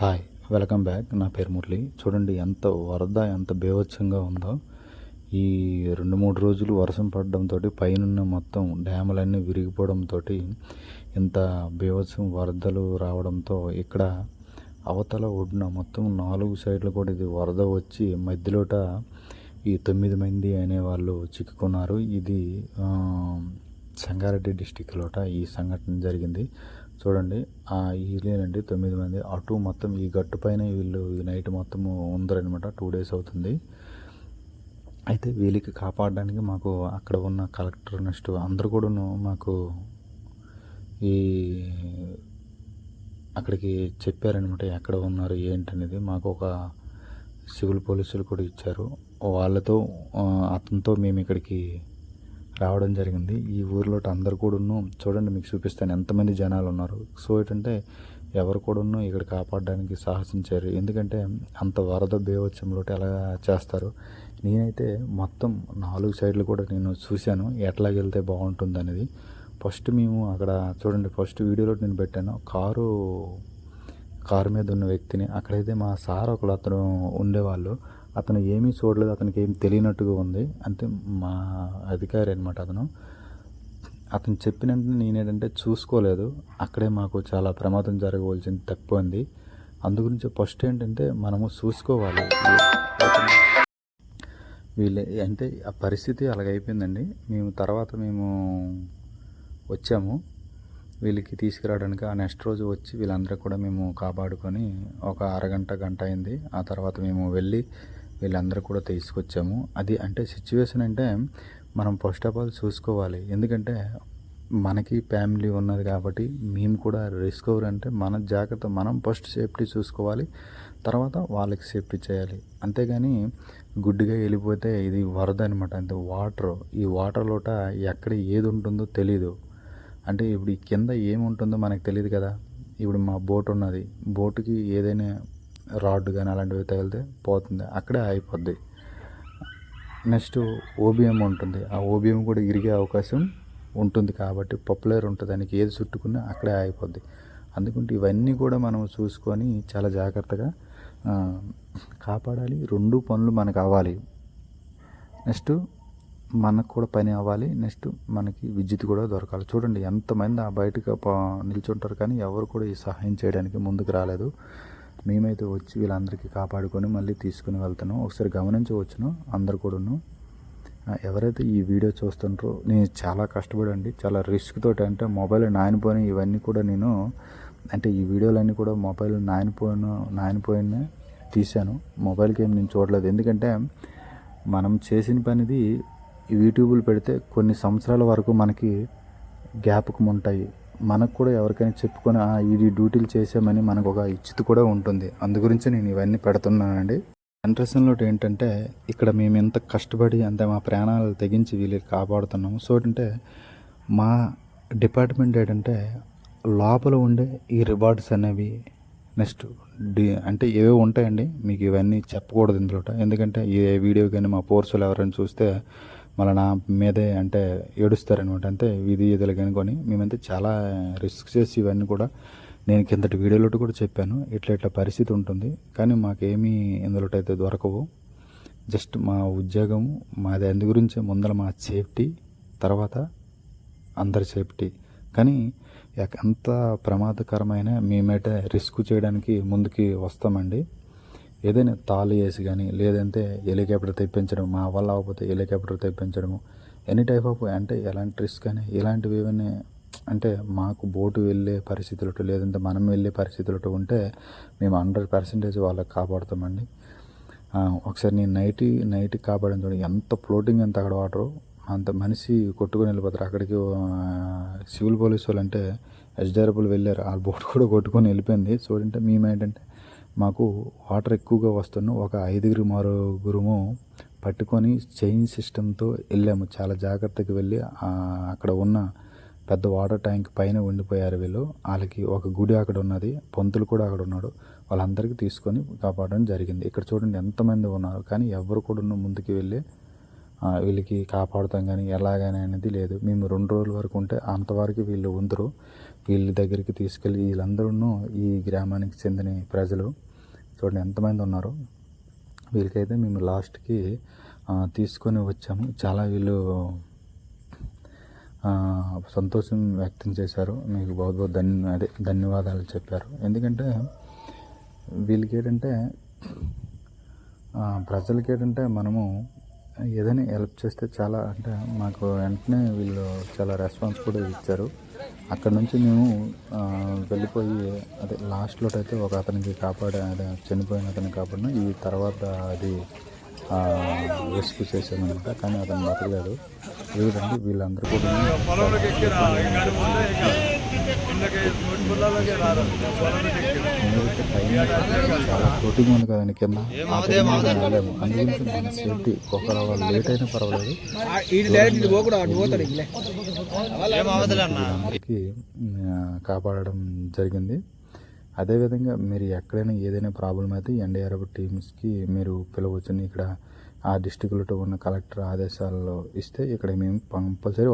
Hi welcome back. నా పేరు మురళి. చూడండి ఎంత వరద ఎంత బేవచ్చంగా ఉందో. ఈ రెండు మూడు రోజులు వర్షం పడడంతో పైన మొత్తం డ్యాములన్నీ విరిగిపోవడంతో ఇంత బేవత్సం వరదలు రావడంతో ఇక్కడ అవతల ఒడ్డున మొత్తం నాలుగు సైడ్లు కూడా ఇది వరద వచ్చి మధ్యలోట ఈ తొమ్మిది మంది అనే వాళ్ళు చిక్కుకున్నారు. ఇది సంగారెడ్డి డిస్టిక్లోట ఈ సంఘటన జరిగింది. చూడండి ఆ తొమ్మిది మంది. అటు మొత్తం ఈ గట్టు పైన వీళ్ళు ఈ నైట్ మొత్తం ఉందరనమాట టూ డేస్ అవుతుంది. అయితే వీళ్ళకి కాపాడడానికి మాకు అక్కడ ఉన్న కలెక్టర్ నెక్స్ట్ అందరు కూడాను మాకు ఈ అక్కడికి చెప్పారనమాట ఎక్కడ ఉన్నారు ఏంటనేది. మాకు ఒక సివిల్ పోలీసులు కూడా ఇచ్చారు. వాళ్ళతో అతనితో మేము ఇక్కడికి రావడం జరిగింది. ఈ ఊరిలో అందరు కూడాను చూడండి మీకు చూపిస్తాను ఎంతమంది జనాలు ఉన్నారు సో ఏంటంటే ఎవరు కూడాను ఇక్కడ కాపాడడానికి సాహసించారు ఎందుకంటే అంత వరద బేవచ్చంలో ఎలా చేస్తారు. నేనైతే మొత్తం నాలుగు సైడ్లు కూడా నేను చూశాను ఎట్లా వెళ్తే బాగుంటుంది అనేది ఫస్ట్ మేము అక్కడ చూడండి ఫస్ట్ వీడియోలో నేను పెట్టాను కారు కారు మీద ఉన్న వ్యక్తిని. అక్కడైతే మా సార్ ఒకళ్ళు అతను ఉండేవాళ్ళు. అతను ఏమీ చూడలేదు అతనికి ఏమి తెలియనట్టుగా ఉంది. అంటే మా అధికారి అనమాట అతను. అతను చెప్పిన వెంటనే నేనేంటంటే చూసుకోలేదు. అక్కడే మాకు చాలా ప్రమాదం జరగవలసింది తక్కువంది. అందు గురించి ఫస్ట్ ఏంటంటే మనము చూసుకోవాలి. వీళ్ళ అంటే ఆ పరిస్థితి అలాగైపోయిందండి. మేము తర్వాత మేము వచ్చాము. వీళ్ళకి తీసుకురావడానికి ఆ నెక్స్ట్ రోజు వచ్చి వీళ్ళందరూ కూడా మేము కాపాడుకొని ఒక అరగంట గంట అయింది. ఆ తర్వాత మేము వెళ్ళి వీళ్ళందరూ కూడా తీసుకొచ్చాము. అది అంటే సిచ్యువేషన్ అంటే మనం ఫస్ట్ ఆఫ్ ఆల్ చూసుకోవాలి. ఎందుకంటే మనకి ఫ్యామిలీ ఉన్నది కాబట్టి మేము కూడా రిస్కవర్ అంటే మన జాగ్రత్త మనం ఫస్ట్ సేఫ్టీ చూసుకోవాలి. తర్వాత వాళ్ళకి సేఫ్టీ చేయాలి. అంతేగాని గుడ్డిగా వెళ్ళిపోతే ఇది వరద అనమాట అంటే వాటర్ ఈ వాటర్ లోట ఎక్కడ ఏది ఉంటుందో తెలీదు. అంటే ఇప్పుడు ఈ కింద ఏముంటుందో మనకు తెలియదు కదా. ఇప్పుడు మా బోట్ ఉన్నది. బోటుకి ఏదైనా రాడ్ కానీ అలాంటివి తగిలితే పోతుంది. అక్కడే అయిపోద్ది నెక్స్ట్ ఓబిఎం ఉంటుంది. ఆ ఓబిఎం కూడా ఇరిగే అవకాశం ఉంటుంది కాబట్టి పాపులర్ ఉంటుంది. దానికి ఏది చుట్టుకున్నా అక్కడే అయిపోద్ది అందుకుంటే ఇవన్నీ కూడా మనం చూసుకొని చాలా జాగ్రత్తగా కాపాడాలి. రెండు పనులు మనకు అవ్వాలి. నెక్స్ట్ మనకు కూడా పని అవ్వాలి. నెక్స్ట్ మనకి విద్యుత్ కూడా దొరకాలి. చూడండి ఎంతమంది ఆ బయటకు నిల్చుంటారు కానీ ఎవరు కూడా ఈ సహాయం చేయడానికి ముందుకు రాలేదు. మేమైతే వచ్చి వీళ్ళందరికీ కాపాడుకొని మళ్ళీ తీసుకుని వెళ్తాను ఒకసారి గమనించవచ్చును అందరు కూడాను. ఎవరైతే ఈ వీడియో చూస్తుంటారో నేను చాలా కష్టపడండి చాలా రిస్క్ తోటి అంటే మొబైల్ నానిపోయిన ఇవన్నీ కూడా నేను అంటే ఈ వీడియోలన్నీ కూడా మొబైల్ నాయనపోయిన నాయనపోయిన తీశాను. మొబైల్కి ఏం నేను చూడలేదు. ఎందుకంటే మనం చేసిన పనిది యూట్యూబ్లో పెడితే కొన్ని సంవత్సరాల వరకు మనకి జ్ఞాపకం ఉంటాయి. మనకు కూడా ఎవరికైనా చెప్పుకొని "ఆ, ఇది డ్యూటీలు చేసామని మనకు ఒక ఇచ్చిత కూడా ఉంటుంది. అందు గురించి నేను ఇవన్నీ పెడుతున్నానండి. జనరేషన్లో ఏంటంటే ఇక్కడ మేము ఎంత కష్టపడి అంత మా ప్రాణాలు తెగించి వీళ్ళు కాపాడుతున్నాము. సో అంటే మా డిపార్ట్మెంట్ ఏంటంటే లోపల ఉండే ఈ రివార్డ్స్ అనేవి నెక్స్ట్ డి అంటే ఏవో ఉంటాయండి. మీకు ఇవన్నీ చెప్పకూడదు ఇందులో ఎందుకంటే ఏ వీడియో కానీ మా పోర్సులు ఎవరైనా చూస్తే మళ్ళీ నా మీదే అంటే ఏడుస్తారనమాట. అంటే ఇది ఇదిలు కనుకొని మేమైతే చాలా రిస్క్ చేసి ఇవన్నీ కూడా నేను కిందటి వీడియోలో కూడా చెప్పాను. ఇట్లా ఇట్లా పరిస్థితి ఉంటుంది. కానీ మాకేమీ ఇందులో అయితే దొరకవు. జస్ట్ మా ఉద్యోగం మాది అందు గురించే ముందర మా సేఫ్టీ తర్వాత అందరి సేఫ్టీ. కానీ ఎంత ప్రమాదకరమైన మేమైతే రిస్క్ చేయడానికి ముందుకి వస్తామండి. ఏదైనా తాళి వేసి కానీ లేదంటే హెలికాప్టర్ తెప్పించడం మా వల్ల అవ్వకపోతే హెలికాప్టర్ తెప్పించడము ఎనీ టైప్ ఆఫ్ అంటే ఎలాంటి రిస్క్ కానీ ఇలాంటివి ఏమైనా అంటే మాకు బోటు వెళ్ళే పరిస్థితులతో లేదంటే మనం వెళ్ళే పరిస్థితులతో ఉంటే మేము హండ్రెడ్ పర్సెంటేజ్ వాళ్ళకి కాపాడుతామండి. ఒకసారి నేను నైట్ నైట్ కాపాడిన చూడండి ఎంత ఫ్లోటింగ్ ఎంత అక్కడ వాటర్ అంత మనిషి కొట్టుకొని వెళ్ళిపోతారు. అక్కడికి సివిల్ పోలీస్ వాళ్ళు అంటే ఎస్డిఆర్ఎఫ్లు వెళ్ళారు ఆ బోట్ కూడా కొట్టుకొని వెళ్ళిపోయింది. చూడంటే మేము ఏంటంటే మాకు వాటర్ ఎక్కువగా వస్తున్న ఒక ఐదుగురు మరుగురుము పట్టుకొని చైన్ సిస్టంతో వెళ్ళాము. చాలా జాగ్రత్తగా వెళ్ళి అక్కడ ఉన్న పెద్ద వాటర్ ట్యాంక్ పైన ఉండిపోయారు వీళ్ళు. వాళ్ళకి ఒక గుడి అక్కడ ఉన్నది. పంతులు కూడా అక్కడ ఉన్నాడు. వాళ్ళందరికీ తీసుకొని కాపాడడం జరిగింది. ఇక్కడ చూడండి ఎంతమంది ఉన్నారు. కానీ ఎవరు కూడా ముందుకు వెళ్ళి వీళ్ళకి కాపాడుతాం కానీ ఎలాగైనా అనేది లేదు. మేము రెండు రోజుల వరకు ఉంటే అంతవరకు వీళ్ళు ఉందరు వీళ్ళ దగ్గరికి తీసుకెళ్ళి వీళ్ళందరూ ఈ గ్రామానికి చెందిన ప్రజలు. చూడండి ఎంతమంది ఉన్నారు? వీళ్ళకైతే మేము లాస్ట్కి తీసుకొని వచ్చాము. చాలా వీళ్ళు సంతోషం వ్యక్తం చేశారు. మీకు బహుత్ బహుత్ ధన్య అదే ధన్యవాదాలు చెప్పారు. ఎందుకంటే వీళ్ళకి ఏంటంటే ప్రజలకి ఏంటంటే మనము ఏదైనా హెల్ప్ చేస్తే చాలా అంటే మాకు వెంటనే వీళ్ళు చాలా రెస్పాన్స్ కూడా ఇచ్చారు. అక్కడ నుంచి మేము వెళ్ళిపోయి అదే లాస్ట్లో అయితే ఒక అతనికి కాపాడే అదే చనిపోయిన అతన్ని కాపాడిన ఈ తర్వాత అది రెస్క్యూ చేశాను అనమాట కానీ అతను బతకలేదు. లేదండి వీళ్ళందరూ కూడా ఎందుకంటే చాలా ప్రోటీన్ ఉంది కదండి కింద సేఫ్టీ లేట్ అయినా పర్వాలేదు. కాపాడడం జరిగింది. అదేవిధంగా మీరు ఎక్కడైనా ఏదైనా ప్రాబ్లం అయితే ఎన్డీఆర్ఎఫ్ టీమ్స్కి మీరు పిలవచ్చని ఇక్కడ ఆ డిస్టిక్లో ఉన్న కలెక్టర్ ఆదేశాల్లో ఇస్తే ఇక్కడ మేము కంపల్సరీ